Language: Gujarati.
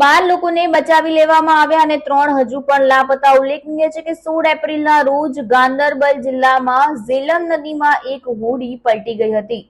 બાર લોકોને બચાવી લેવામાં આવ્યા અને ત્રણ હજુ પણ લાપતા. ઉલ્લેખનીય છે કે સોળ એપ્રિલના રોજ ગાંદરબલ જિલ્લામાં ઝેલમ નદીમાં એક હોડી પલટી ગઈ હતી.